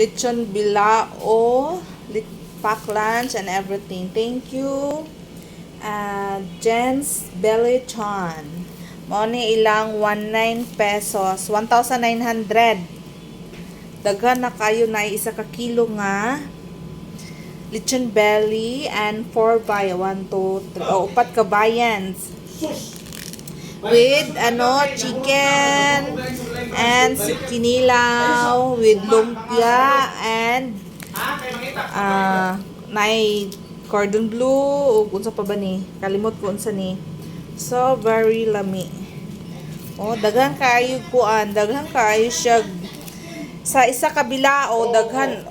lechon bilao, pack lunch and everything. Thank you. Uh, Jens Bellichon. Mo ni ilang 19 pesos, 1,900. Daghan na kayo na isa ka kilo nga lechon belly and 4 by 1, 2, 3, o upat ka bayans with ano chicken and kinilaw with lumpia and ah nay cordon bleu. Ug unsa pa ba ni? Kalimot ko unsa ni. So very lami. Oh daghan kaayo kuan. Daghan kaayo siya sa isa kabila o daghan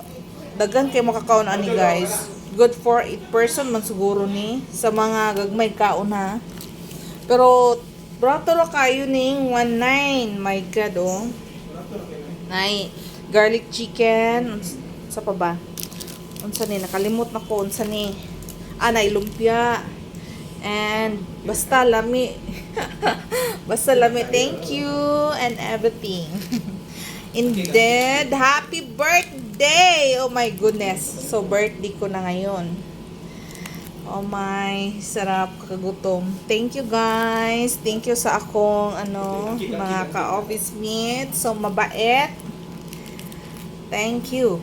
daghan kay makakaon ani guys. Good for 8 person man siguro ni sa mga gagmay kaon ha. Pero ra kayo ning 19 my god oh. Nay garlic chicken. Sa pa ba? Unsa ni? Nakalimot na ko unsa ni? Ah nay lumpia and basta lami. Basta lami. Thank you and everything. Indeed, happy birthday! Oh my goodness. So, birthday ko na ngayon. Oh my, sarap kagutom. Thank you guys. Thank you sa akong ano, mga ka-office mates. So, mabait. Thank you.